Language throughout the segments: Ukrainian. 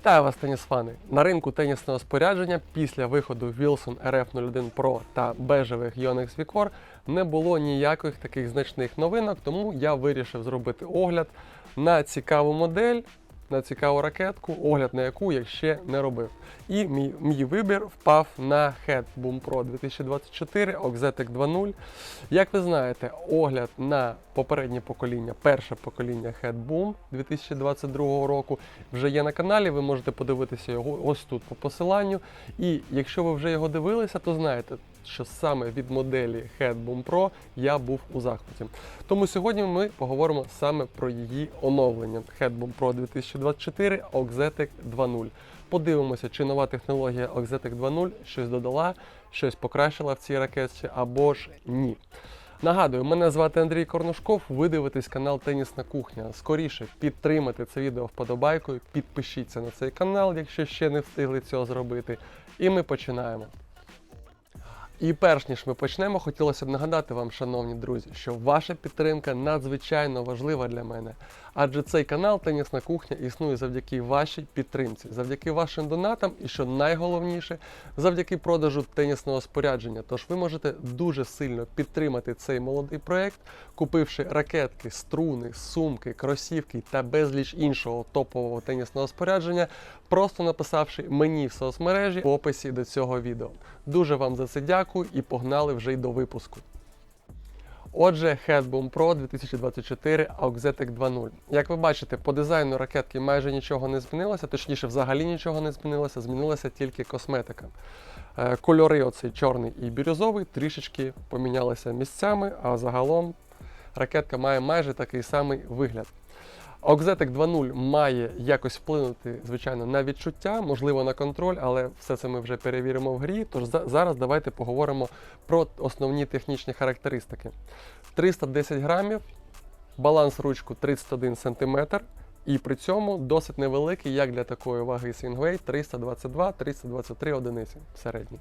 Вітаю вас, тенісфани! На ринку тенісного спорядження після виходу Wilson RF01 Pro та бежевих Yonex Vicor не було ніяких таких значних новинок, тому я вирішив зробити огляд на цікаву модель, на цікаву ракетку, огляд на яку я ще не робив. І мій, мій вибір впав на Head Boom Pro 2024 Oxetic 2.0. Як ви знаєте, огляд на попереднє покоління, перше покоління Head Boom 2022 року вже є на каналі. Ви можете подивитися його ось тут по посиланню. І якщо ви вже його дивилися, то знаєте, що саме від моделі Head Boom Pro я був у захваті. Тому сьогодні ми поговоримо саме про її оновлення Head Boom Pro 2024 Oxetic 2.0. Подивимося, чи нова технологія Oxetic 2.0 щось додала, щось покращила в цій ракетці або ж ні. Нагадую, мене звати Андрій Корнушков. Ви дивитесь канал Тенісна кухня. Скоріше підтримайте це відео вподобайкою, підпишіться на цей канал, якщо ще не встигли цього зробити. І ми починаємо. І перш ніж ми почнемо, хотілося б нагадати вам, шановні друзі, що ваша підтримка надзвичайно важлива для мене. Адже цей канал Тенісна кухня існує завдяки вашій підтримці, завдяки вашим донатам і, що найголовніше, завдяки продажу тенісного спорядження. Тож ви можете дуже сильно підтримати цей молодий проект, купивши ракетки, струни, сумки, кросівки та безліч іншого топового тенісного спорядження, просто написавши мені в соцмережі в описі до цього відео. Дуже вам за це дякую і погнали вже й до випуску. Отже, Headboom Pro 2024 Auxetec 2.0. Як ви бачите, по дизайну ракетки майже нічого не змінилося, точніше, взагалі нічого не змінилося, змінилася тільки косметика. Е, Кольори, оцей чорний і бірюзовий, трішечки помінялися місцями, а загалом ракетка має майже такий самий вигляд. Auxetic 2.0 має якось вплинути, звичайно, на відчуття, можливо, на контроль, але все це ми вже перевіримо в грі. Тож за- зараз давайте поговоримо про основні технічні характеристики. 310 грамів, баланс ручку 31 см, і при цьому досить невеликий, як для такої ваги Swingway 322-323 одиниці середній.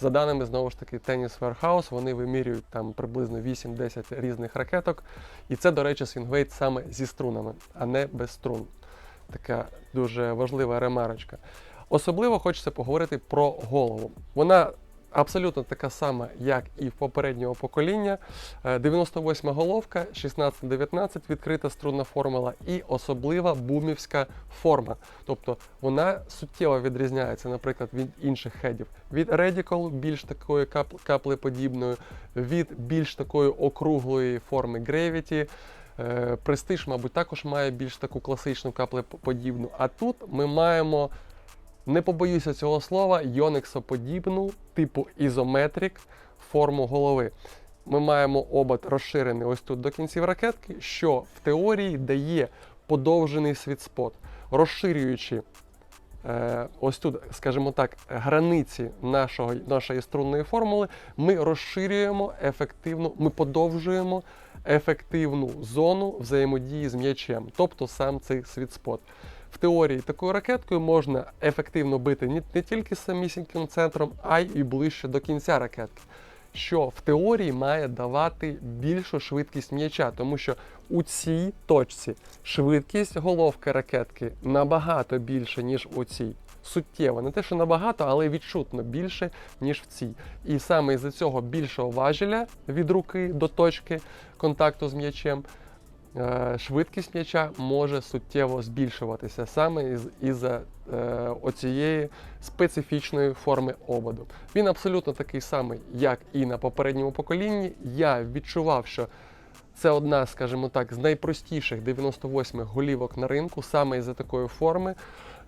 За даними знову ж таки Tennis Warehouse, вони вимірюють там приблизно 8-10 різних ракеток. І це, до речі, Swingway саме зі струнами, а не без струн. Така дуже важлива ремарочка. Особливо хочеться поговорити про голову. Вона абсолютно така сама, як і в попереднього покоління. Е, 98 головка, 16-19 відкрита струнна формула і особлива бумівська форма. Тобто вона суттєво відрізняється, наприклад, від інших хедів. Від Radical, більш такої каплеподібної, від більш такої округлої форми. Е, Престиж, мабуть, також має більш таку класичну каплеподібну. А тут ми маємо не побоюся цього слова, йонексоподібну, типу ізометрик форму голови. Ми маємо обод розширений ось тут до кінців ракетки, що в теорії дає подовжений світспот, розширюючи е, ось тут, скажімо так, границі нашого, нашої струнної формули, ми розширюємо ефективну, ми подовжуємо ефективну зону взаємодії з м'ячем, тобто сам цей світспот. В теорії такою ракеткою можна ефективно бити не, тільки самісіньким центром, а й ближче до кінця ракетки. Що в теорії має давати більшу швидкість м'яча, тому що у цій точці швидкість головки ракетки набагато більше, ніж у цій. Суттєво, не те, що набагато, але відчутно більше, ніж в цій. І саме із-за цього більшого важеля від руки до точки контакту з м'ячем швидкість м'яча може суттєво збільшуватися саме із, із-за е, оцієї специфічної форми ободу. Він абсолютно такий самий, як і на попередньому поколінні. Я відчував, що це одна, скажімо так, з найпростіших 98 голівок на ринку, саме із-за такої форми.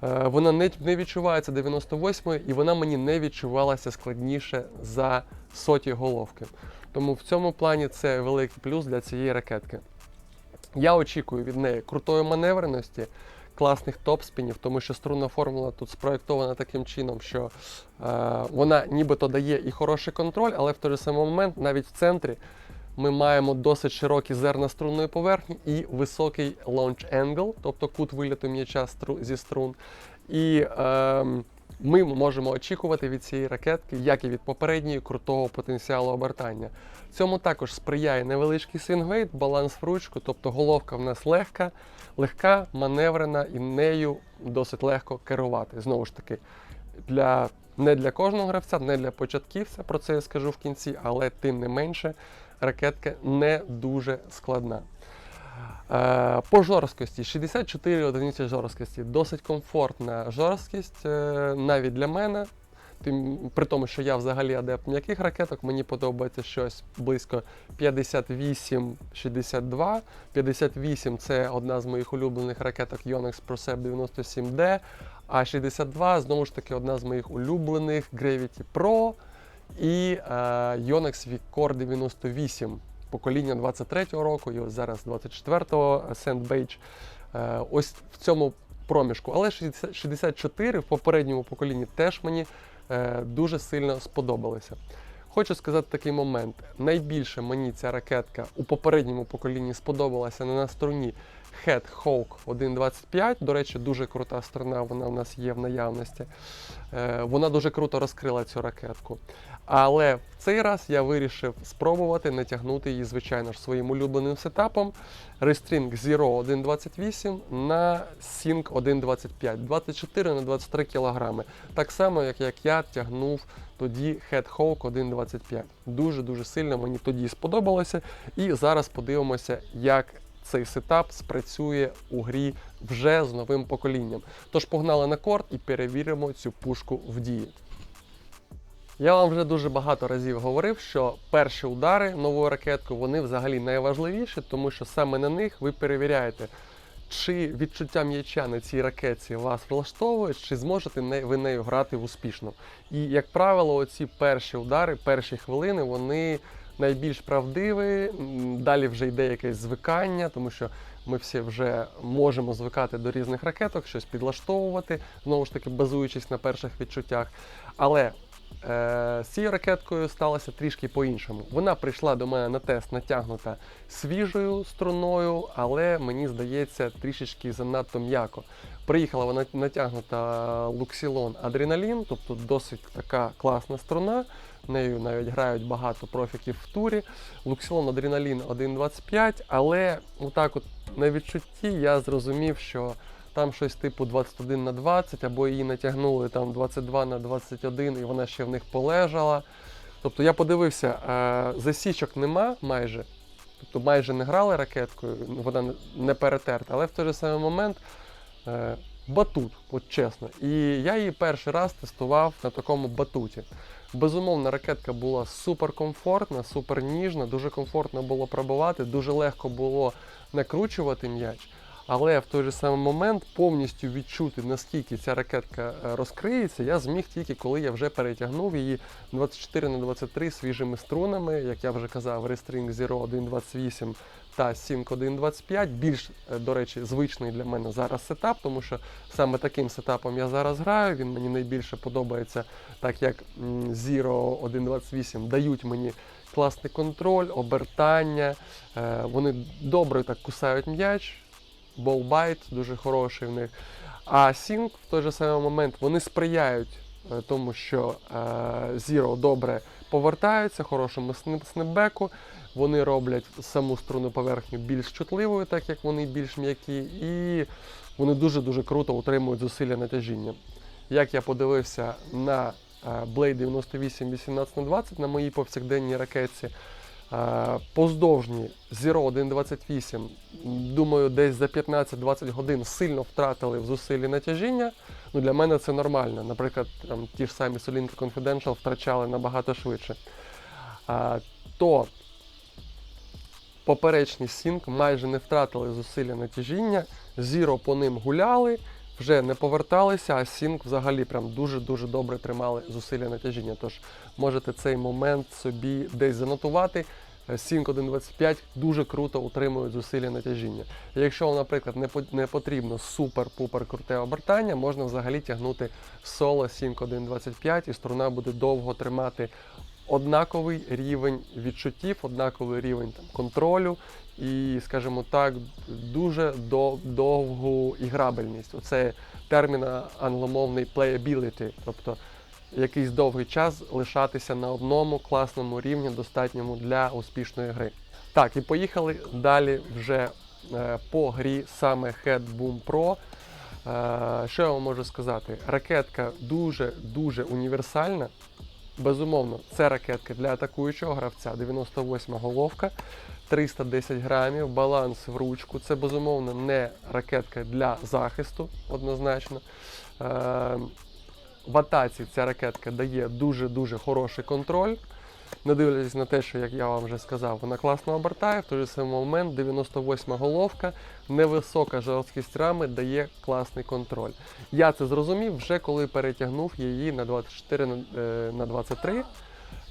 Е, Вона не відчувається 98-ї, і вона мені не відчувалася складніше за соті головки. Тому в цьому плані це великий плюс для цієї ракетки. Я очікую від неї крутої маневреності, класних топспінів, тому що струнна формула тут спроєктована таким чином, що е, вона нібито дає і хороший контроль, але в той же самий момент навіть в центрі ми маємо досить широкі зерна струнної поверхні і високий launch angle, тобто кут виліту м'яча стру- зі струн. І е, ми можемо очікувати від цієї ракетки, як і від попередньої, крутого потенціалу обертання. Цьому також сприяє невеличкий свінгвейт, баланс в ручку, тобто головка в нас легка, легка, маневрена і нею досить легко керувати. Знову ж таки, для, не для кожного гравця, не для початківця, про це я скажу в кінці, але тим не менше ракетка не дуже складна. Е, По жорсткості 64 одиниці жорсткості. Досить комфортна жорсткість е, навіть для мене. Тим, при тому, що я взагалі адепт м'яких ракеток, мені подобається щось близько 58-62. 58 це одна з моїх улюблених ракеток Yonex ProSep 97D. А 62 знову ж таки одна з моїх улюблених Gravity Pro і е, Yonex Vicor 98 покоління 23-го року, і ось зараз 24-го Сент Бейдж. ось в цьому проміжку. Але 60 64 в попередньому поколінні теж мені е, дуже сильно сподобалися. Хочу сказати такий момент. Найбільше мені ця ракетка у попередньому поколінні сподобалася не на стороні Head Hawk 1.25. До речі, дуже крута сторона, вона у нас є в наявності. Е, Вона дуже круто розкрила цю ракетку. Але в цей раз я вирішив спробувати натягнути її, звичайно ж, своїм улюбленим сетапом Restring Zero 1.28 на Sync 1.25, 24 на 23 кг. Так само, як, як я тягнув тоді Head Hawk 1.25. Дуже-дуже сильно мені тоді сподобалося. І зараз подивимося, як цей сетап спрацює у грі вже з новим поколінням. Тож погнали на корт і перевіримо цю пушку в дії. Я вам вже дуже багато разів говорив, що перші удари новою ракеткою вони взагалі найважливіші, тому що саме на них ви перевіряєте, чи відчуття м'яча на цій ракетці вас влаштовує, чи зможете ви нею грати успішно. І, як правило, оці перші удари, перші хвилини, вони найбільш правдиві. М, Далі вже йде якесь звикання, тому що ми всі вже можемо звикати до різних ракеток, щось підлаштовувати, знову ж таки, базуючись на перших відчуттях. Але Е, з цією ракеткою сталося трішки по-іншому. Вона прийшла до мене на тест натягнута свіжою струною, але мені здається трішечки занадто м'яко. Приїхала вона натягнута Luxilon Adrenaline, тобто досить така класна струна. Нею навіть грають багато профіків в турі. Luxilon Adrenaline 1.25, але отак от на відчутті я зрозумів, що там щось типу 21 на 20, або її натягнули там 22 на 21, і вона ще в них полежала. Тобто я подивився, е, засічок нема майже. Тобто майже не грали ракеткою, вона не- не перетерта, але в той же самий момент е, батут, от чесно. І я її перший раз тестував на такому батуті. Безумовно, ракетка була супер комфортна, супер ніжна, дуже комфортно було пробивати, дуже легко було накручувати м'яч. Але в той же самий момент повністю відчути, наскільки ця ракетка е, розкриється, я зміг тільки коли я вже перетягнув її 24 на 23 свіжими струнами, як я вже казав, Restring Zero 1.28 та Sync 1.25. Більш, е, до речі, звичний для мене зараз сетап, тому що саме таким сетапом я зараз граю. Він мені найбільше подобається, так як Zero 1.28 дають мені класний контроль, обертання. е, Вони добре так кусають м'яч болбайт дуже хороший в них. А Sync в той же самий момент вони сприяють е, тому, що Zero добре повертаються, хорошому снип- снепбеку. Вони роблять саму струну поверхню більш чутливою, так як вони більш м'які, і вони дуже-дуже круто утримують зусилля натяжіння. Як я подивився на е, Blade 98 18 на 20 на моїй повсякденній ракетці, Е, Поздовжні Zero 1.28, думаю, десь за 15-20 годин сильно втратили в зусиллі натяжіння. Ну, для мене це нормально. Наприклад, там, ті ж самі Solinka Confidential втрачали набагато швидше. То поперечні Sync майже не втратили зусилля натяжіння, Zero по ним гуляли, вже не поверталися, а Sync взагалі прям дуже-дуже добре тримали зусилля натяжіння. Тож можете цей момент собі десь занотувати. Е, Sync 1.25 дуже круто утримують зусилля натяжіння. І Якщо вам, наприклад, не потрібно супер-пупер круте обертання, можна взагалі тягнути соло Sync 1.25 і струна буде довго тримати однаковий рівень відчуттів, однаковий рівень там, контролю і, скажімо так, дуже дов- довгу іграбельність. Оце термін англомовний playability, тобто якийсь довгий час лишатися на одному класному рівні, достатньому для успішної гри. Так, і поїхали далі вже е, по грі саме Head Boom Pro. Е, що я вам можу сказати? Ракетка дуже-дуже універсальна. Безумовно, це ракетка для атакуючого гравця, 98 головка, 310 грамів, баланс в ручку. Це безумовно не ракетка для захисту, однозначно. Е, в атаці ця ракетка дає дуже-дуже хороший контроль. Не дивлячись на те, що, як я вам вже сказав, вона класно обертає, в той же самий момент 98 головка, невисока жорсткість рами дає класний контроль. Я це зрозумів вже коли перетягнув її на 24 на, е, на 23.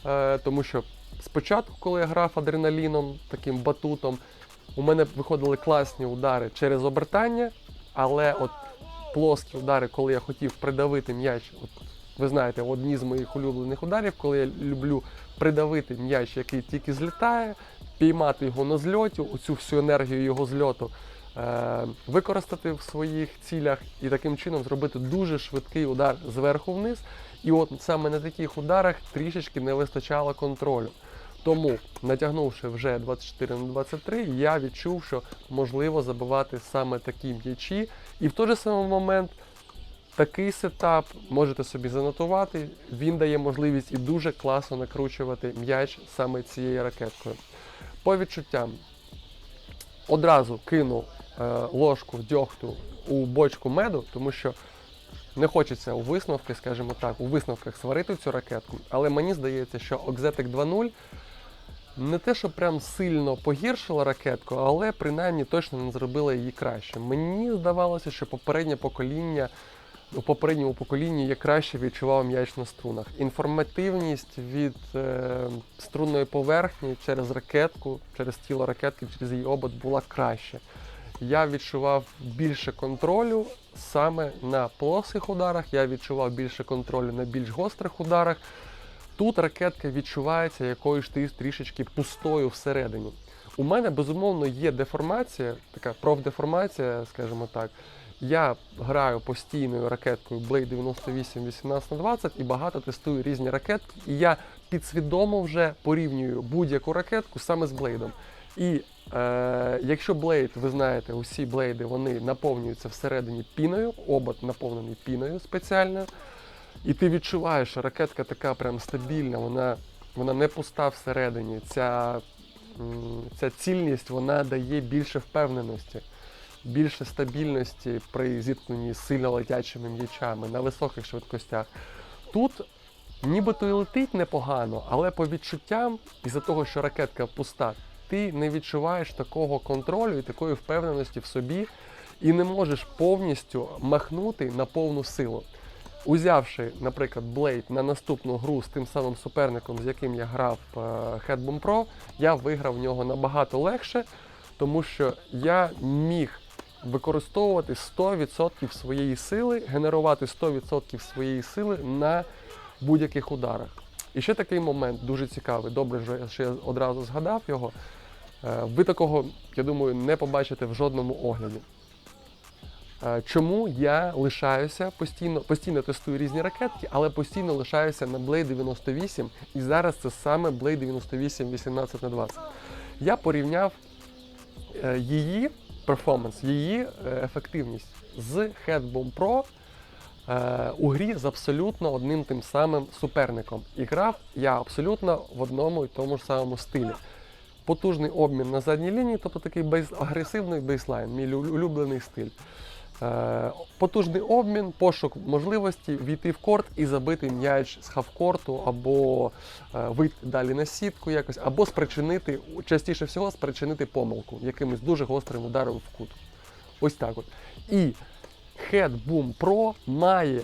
Е, тому що спочатку, коли я грав адреналіном, таким батутом, у мене виходили класні удари через обертання, але от плоскі удари, коли я хотів придавити м'яч, ви знаєте, одні з моїх улюблених ударів, коли я люблю придавити м'яч, який тільки злітає, піймати його на зльоті, оцю всю енергію його зльоту, е, використати в своїх цілях і таким чином зробити дуже швидкий удар зверху вниз. І от саме на таких ударах трішечки не вистачало контролю. Тому, натягнувши вже 24 на 23, я відчув, що можливо забивати саме такі м'ячі. І в той же самий момент такий сетап можете собі занотувати. Він дає можливість і дуже класно накручувати м'яч саме цією ракеткою. По відчуттям, одразу кину е, ложку дьогту у бочку меду, тому що не хочеться у висновки, скажімо так, у висновках сварити цю ракетку, але мені здається, що Oxetic 2.0 не те, що прям сильно погіршила ракетку, але принаймні точно не зробила її краще. Мені здавалося, що попереднє покоління. У попередньому поколінні я краще відчував м'яч на струнах. Інформативність від е, струнної поверхні через ракетку, через тіло ракетки, через її обод була краще. Я відчував більше контролю саме на плоских ударах, я відчував більше контролю на більш гострих ударах. Тут ракетка відчувається якоюсь трішечки пустою всередині. У мене безумовно є деформація, така профдеформація, скажімо так. Я граю постійною ракеткою Blade 98 18 на 20 і багато тестую різні ракетки. І я підсвідомо вже порівнюю будь-яку ракетку саме з блейдом. І е, якщо блейд, ви знаєте, усі блейди вони наповнюються всередині піною, обод наповнений піною спеціальною. І ти відчуваєш, що ракетка така прям стабільна, вона, вона не пуста всередині. Ця, ця цільність вона дає більше впевненості, більше стабільності при зіткненні з сильно летячими м'ячами на високих швидкостях. Тут нібито і летить непогано, але по відчуттям, із-за того, що ракетка пуста, ти не відчуваєш такого контролю і такої впевненості в собі, і не можеш повністю махнути на повну силу. Узявши, наприклад, Blade на наступну гру з тим самим суперником, з яким я грав е, Headboom Pro, я виграв в нього набагато легше, тому що я міг використовувати 100% своєї сили, генерувати 100% своєї сили на будь-яких ударах. І ще такий момент дуже цікавий. Добре, що я- я одразу згадав його. Е, Ви такого, я думаю, не побачите в жодному огляді. Е, Чому я лишаюся постійно, постійно тестую різні ракетки, але постійно лишаюся на Blade 98, і зараз це саме Blade 98 18 на 20. Я порівняв е, її перформанс, її е, ефективність з Headbomb Pro е, у грі з абсолютно одним тим самим суперником. І грав я абсолютно в одному і тому ж самому стилі. Потужний обмін на задній лінії, тобто такий бейс, агресивний бейслайн, мій улюблений стиль. Е, Потужний обмін, пошук можливості війти в корт і забити м'яч з хавкорту, або е, вийти далі на сітку якось, або спричинити, частіше всього, спричинити помилку якимось дуже гострим ударом в кут. Ось так от. І Head Boom Pro має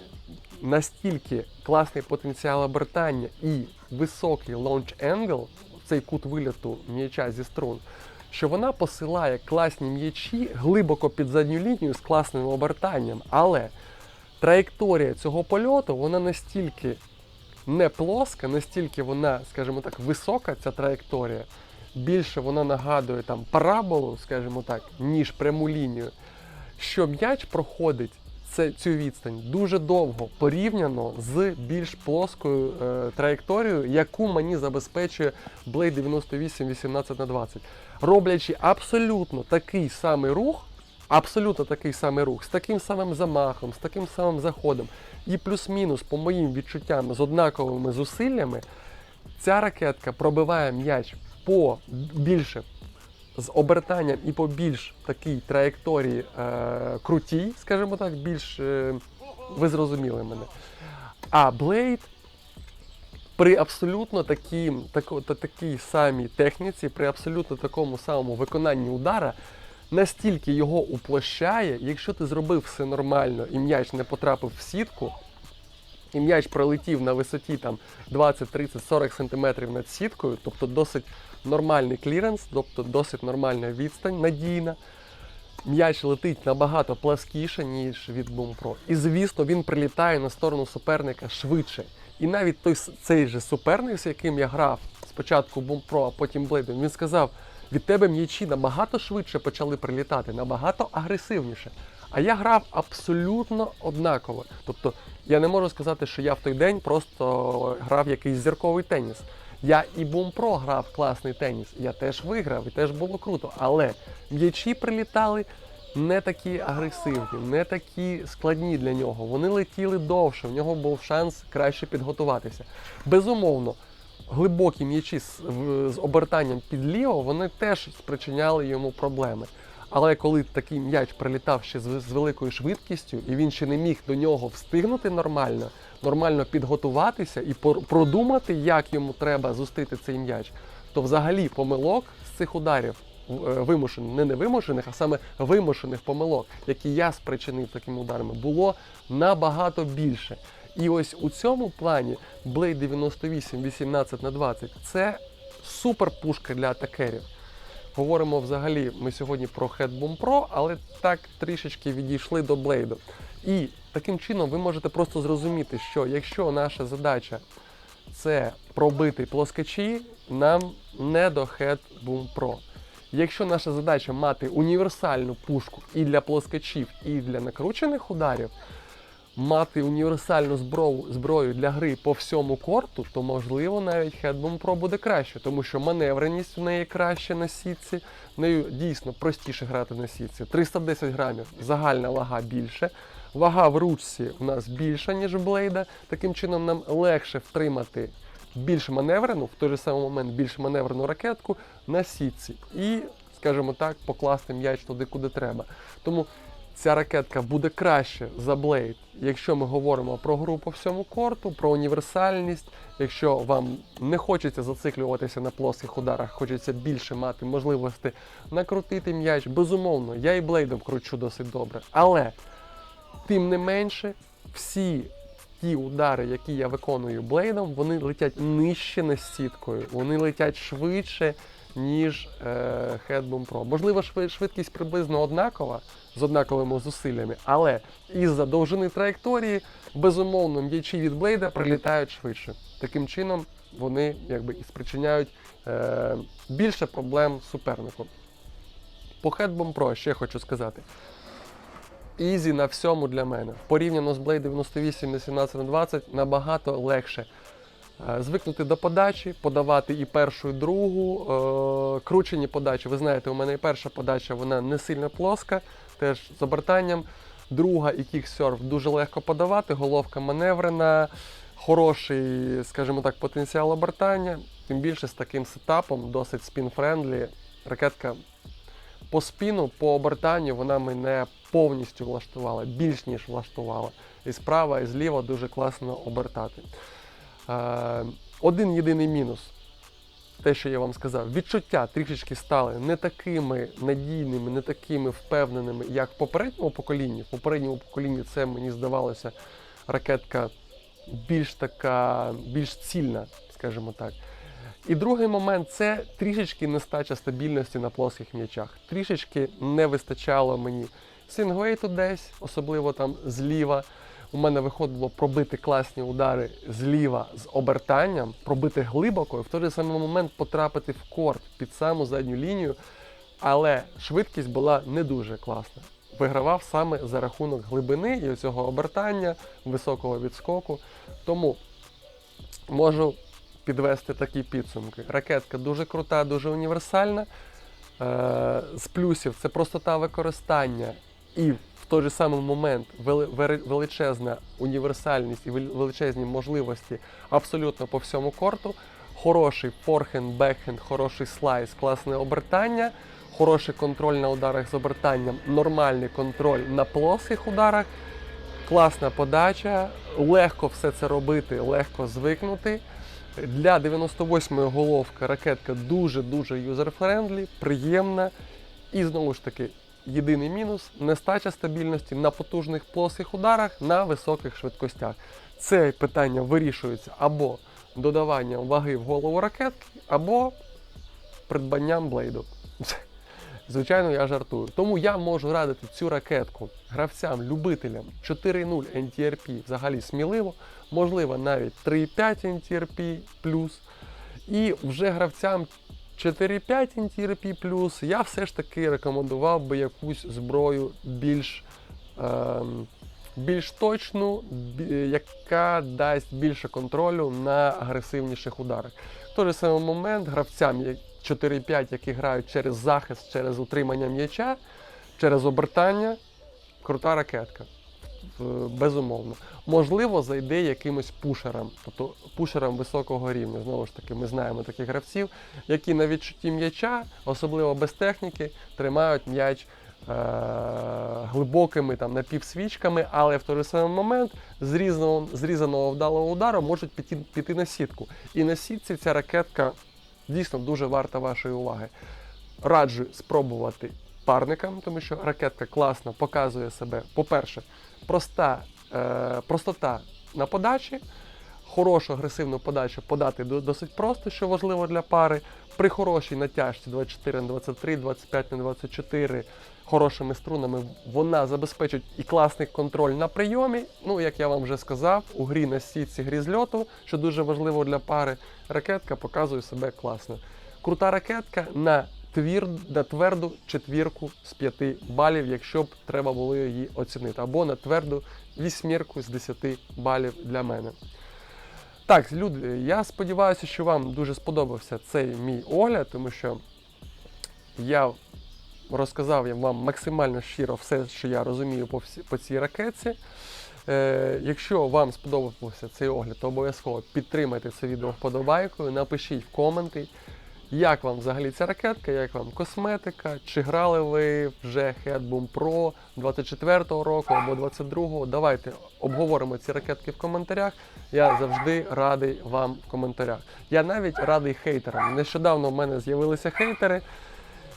настільки класний потенціал обертання і високий launch angle, цей кут виліту м'яча зі струн, що вона посилає класні м'ячі глибоко під задню лінію з класним обертанням. Але траєкторія цього польоту вона настільки не плоска, настільки вона, скажімо так, висока, ця траєкторія. Більше вона нагадує там параболу, скажімо так, ніж пряму лінію. Що м'яч проходить це, цю відстань дуже довго порівняно з більш плоскою е, траєкторією, яку мені забезпечує Blade 98 18 на 20 роблячи абсолютно такий самий рух, абсолютно такий самий рух, з таким самим замахом, з таким самим заходом, і плюс-мінус, по моїм відчуттям, з однаковими зусиллями, ця ракетка пробиває м'яч по більше з обертанням і по більш такій траєкторії е, крутій, скажімо так, більш е, ви зрозуміли мене. А Blade при абсолютно такій, тако, та, такій самій техніці, при абсолютно такому самому виконанні удара, настільки його уплощає, якщо ти зробив все нормально і м'яч не потрапив в сітку, і м'яч пролетів на висоті там 20, 30, 40 сантиметрів над сіткою, тобто досить нормальний кліренс, тобто досить нормальна відстань, надійна. М'яч летить набагато пласкіше, ніж від Boom Pro. І звісно, він прилітає на сторону суперника швидше. І навіть той цей же суперник, з яким я грав спочатку Pro, а потім Blade, він сказав: від тебе м'ячі набагато швидше почали прилітати, набагато агресивніше. А я грав абсолютно однаково. Тобто я не можу сказати, що я в той день просто грав якийсь зірковий теніс. Я і Pro грав класний теніс. Я теж виграв, і теж було круто. Але м'ячі прилітали не такі агресивні, не такі складні для нього. Вони летіли довше, в нього був шанс краще підготуватися. Безумовно, глибокі м'ячі з, з обертанням під ліво, вони теж спричиняли йому проблеми. Але коли такий м'яч прилітав ще з, з великою швидкістю, і він ще не міг до нього встигнути нормально, нормально підготуватися і пор- продумати, як йому треба зустріти цей м'яч, то взагалі помилок з цих ударів вимушених, не невимушених, а саме вимушених помилок, які я спричинив такими ударами, було набагато більше. І ось у цьому плані Blade 98 18 на 20 це супер пушка для атакерів. Говоримо взагалі, ми сьогодні про Headboom Pro, але так трішечки відійшли до блейду. І таким чином ви можете просто зрозуміти, що якщо наша задача це пробити плоскачі, нам не до Headboom Pro. Якщо наша задача мати універсальну пушку і для плоскачів, і для накручених ударів, мати універсальну зброю, для гри по всьому корту, то можливо навіть Headboom Pro буде краще, тому що маневреність в неї краще на сітці, нею дійсно простіше грати на сітці. 310 грамів, загальна вага більше. Вага в ручці у нас більша, ніж в блейда. Таким чином нам легше втримати більш маневрену, в той же самий момент більш маневрену ракетку на сітці. І, скажімо так, покласти м'яч туди, куди треба. Тому ця ракетка буде краще за Blade, якщо ми говоримо про гру по всьому корту, про універсальність. Якщо вам не хочеться зациклюватися на плоских ударах, хочеться більше мати можливості накрутити м'яч. Безумовно, я і блейдом кручу досить добре. Але тим не менше, всі ті удари, які я виконую блейдом, вони летять нижче над сіткою, вони летять швидше, ніж е, Headboom Pro. Можливо, швидкість приблизно однакова з однаковими зусиллями, але із-за довжини траєкторії, безумовно, м'ячі від блейда прилітають швидше. Таким чином вони якби і спричиняють е, більше проблем супернику. По Headboom Pro ще хочу сказати. Ізі на всьому для мене. Порівняно з Blade 98 на 17 на 20 набагато легше. Е, Звикнути до подачі, подавати і першу, і другу. Е, кручені подачі. Ви знаєте, у мене і перша подача вона не сильно плоска, теж з обертанням. Друга і кіксерф дуже легко подавати, головка маневрена, хороший, скажімо так, потенціал обертання. Тим більше з таким сетапом, досить спін-френдлі. Ракетка по спіну, по обертанню вона мене повністю влаштувала, більш ніж влаштувала. І справа, і зліва дуже класно обертати. Е, один єдиний мінус. Те, що я вам сказав, відчуття трішечки стали не такими надійними, не такими впевненими, як в попередньому поколінні. В попередньому поколінні це мені здавалося ракетка більш така, більш цільна, скажімо так. І другий момент це трішечки нестача стабільності на плоских м'ячах. Трішечки не вистачало мені сингвейту десь, особливо там зліва. у мене виходило пробити класні удари зліва з обертанням, пробити глибоко і в той же самий момент потрапити в корт під саму задню лінію. Але швидкість була не дуже класна. Вигравав саме за рахунок глибини і цього обертання, високого відскоку. Тому можу підвести такі підсумки. Ракетка дуже крута, дуже універсальна. Е, з плюсів це простота використання і в той же самий момент величезна універсальність і величезні можливості абсолютно по всьому корту. Хороший форхенд, бекхенд, хороший слайс, класне обертання, хороший контроль на ударах з обертанням, нормальний контроль на плоских ударах, класна подача, легко все це робити, легко звикнути. Для 98-ї головки ракетка дуже-дуже юзер-френдлі, приємна. І знову ж таки, єдиний мінус нестача стабільності на потужних плоских ударах на високих швидкостях. Це питання вирішується або додаванням ваги в голову ракетки, або придбанням блейду. Звичайно, я жартую. Тому я можу радити цю ракетку гравцям, любителям 4.0 NTRP взагалі сміливо, можливо, навіть 3.5 NTRP І вже гравцям 4.5 NTRP я все ж таки рекомендував би якусь зброю більш, ем, більш точну, яка дасть більше контролю на агресивніших ударах. В той же самий момент гравцям як 4-5, які грають через захист, через утримання м'яча, через обертання, крута ракетка. Безумовно. Можливо, зайде якимось пушерам, тобто пушерам високого рівня. Знову ж таки, ми знаємо таких гравців, які на відчутті м'яча, особливо без техніки, тримають м'яч е- глибокими там, напівсвічками, але в той самий момент з різаного, зрізаного вдалого удару можуть піти, піти на сітку. І на сітці ця ракетка дійсно дуже варта вашої уваги. Раджу спробувати парникам, тому що ракетка класно показує себе. По-перше, проста, е, простота на подачі, хорошу агресивну подачу подати до- досить просто, що важливо для пари. При хорошій натяжці 24 на 23, 25 на 24 хорошими струнами вона забезпечить і класний контроль на прийомі. Ну, як я вам вже сказав, у грі на сітці грі з що дуже важливо для пари, ракетка показує себе класно. Крута ракетка на твір, тверду четвірку з 5 балів, якщо б треба було її оцінити, або на тверду вісьмірку з 10 балів для мене. Так, люди, я сподіваюся, що вам дуже сподобався цей мій огляд, тому що я розказав вам максимально щиро все, що я розумію по, всі, по цій ракетці. Е, якщо вам сподобався цей огляд, то обов'язково підтримайте це відео вподобайкою, напишіть в коменти, як вам взагалі ця ракетка, як вам косметика, чи грали ви вже Headboom Pro 24-го року або 22-го. Давайте обговоримо ці ракетки в коментарях. Я завжди радий вам в коментарях. Я навіть радий хейтерам. Нещодавно в мене з'явилися хейтери,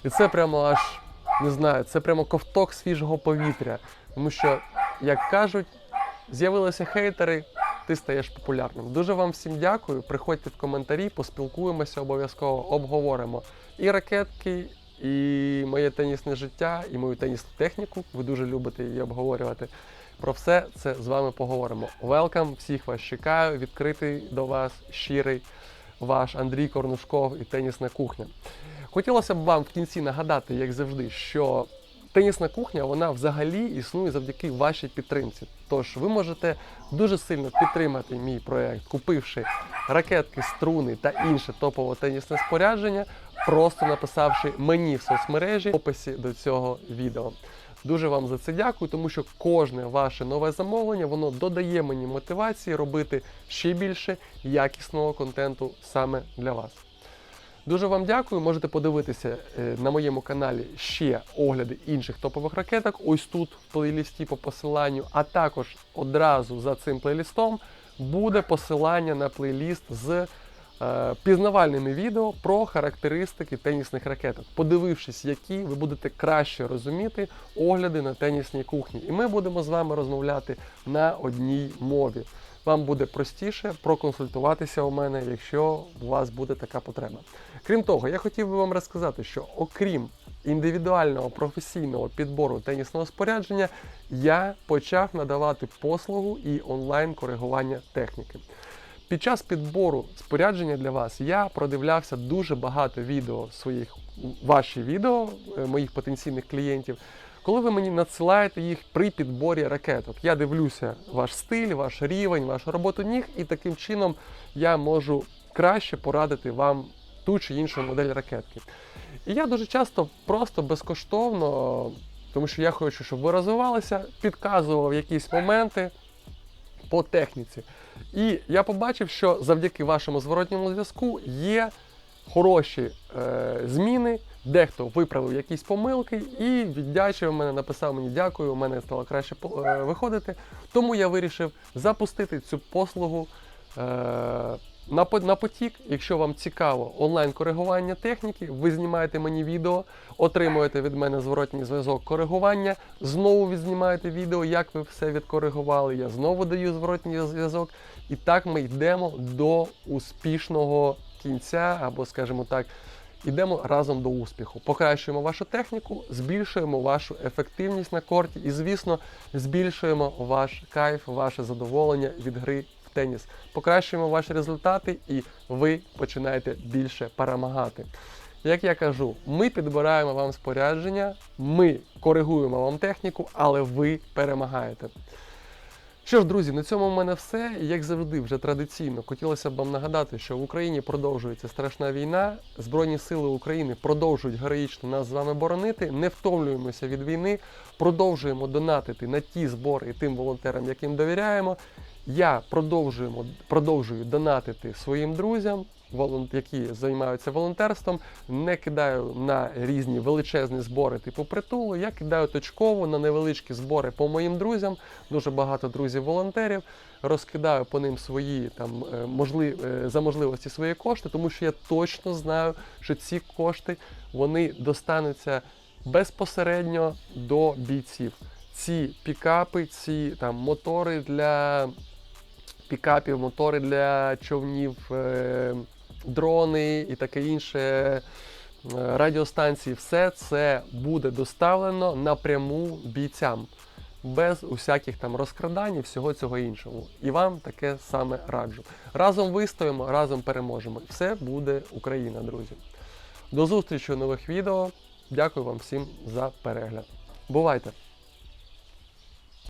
і це прямо аж не знаю, це прямо ковток свіжого повітря. Тому що, як кажуть, з'явилися хейтери, ти стаєш популярним. Дуже вам всім дякую. Приходьте в коментарі, поспілкуємося обов'язково, обговоримо і ракетки, і моє тенісне життя, і мою тенісну техніку. Ви дуже любите її обговорювати. Про все це з вами поговоримо. Велкам, всіх вас чекаю. Відкритий до вас щирий ваш Андрій Корнушков і тенісна кухня. Хотілося б вам в кінці нагадати, як завжди, що тенісна кухня вона взагалі існує завдяки вашій підтримці. Тож ви можете дуже сильно підтримати мій проект, купивши ракетки, струни та інше топове тенісне спорядження, просто написавши мені в соцмережі в описі до цього відео. Дуже вам за це дякую, тому що кожне ваше нове замовлення воно додає мені мотивації робити ще більше якісного контенту саме для вас. Дуже вам дякую. Можете подивитися е, на моєму каналі ще огляди інших топових ракеток. Ось тут в плейлісті по посиланню, а також одразу за цим плейлістом буде посилання на плейліст з е, пізнавальними відео про характеристики тенісних ракеток. Подивившись, які ви будете краще розуміти огляди на тенісній кухні. І ми будемо з вами розмовляти на одній мові. Вам буде простіше проконсультуватися у мене, якщо у вас буде така потреба. Крім того, я хотів би вам розказати, що окрім індивідуального професійного підбору тенісного спорядження я почав надавати послугу і онлайн коригування техніки. Під час підбору спорядження для вас я продивлявся дуже багато відео своїх, ваші відео, е, моїх потенційних клієнтів. Коли ви мені надсилаєте їх при підборі ракеток, я дивлюся ваш стиль, ваш рівень, вашу роботу ніг, і таким чином я можу краще порадити вам ту чи іншу модель ракетки. І я дуже часто просто безкоштовно, тому що я хочу, щоб ви розвивалися, підказував якісь моменти по техніці. І я побачив, що завдяки вашому зворотньому зв'язку є хороші е, зміни. Дехто виправив якісь помилки і віддячив мене, написав мені дякую, у мене стало краще е, виходити. Тому я вирішив запустити цю послугу е, на, на потік. Якщо вам цікаво онлайн коригування техніки, ви знімаєте мені відео, отримуєте від мене зворотній зв'язок коригування, знову відзнімаєте відео, як ви все відкоригували. Я знову даю зворотній зв'язок. І так ми йдемо до успішного кінця, або, скажімо так, йдемо разом до успіху. Покращуємо вашу техніку, збільшуємо вашу ефективність на корті і, звісно, збільшуємо ваш кайф, ваше задоволення від гри в теніс. Покращуємо ваші результати, і ви починаєте більше перемагати. Як я кажу, ми підбираємо вам спорядження, ми коригуємо вам техніку, але ви перемагаєте. Що ж, друзі, на цьому в мене все. Як завжди, вже традиційно хотілося б вам нагадати, що в Україні продовжується страшна війна. Збройні сили України продовжують героїчно нас з вами боронити. Не втомлюємося від війни, продовжуємо донатити на ті збори і тим волонтерам, яким довіряємо. Я продовжуємо, продовжую донатити своїм друзям, які займаються волонтерством. Не кидаю на різні величезні збори типу притулу. Я кидаю точково на невеличкі збори по моїм друзям. Дуже багато друзів-волонтерів. Розкидаю по ним свої там е, можли, е, за можливості свої кошти, тому що я точно знаю, що ці кошти вони достануться безпосередньо до бійців. Ці пікапи, ці там мотори для пікапів, мотори для човнів, е, дрони і таке інше, е, радіостанції, все це буде доставлено напряму бійцям. Без усяких там розкрадань і всього цього іншого. І вам таке саме раджу. Разом вистоїмо, разом переможемо. Все буде Україна, друзі. До зустрічі у нових відео. Дякую вам всім за перегляд. Бувайте!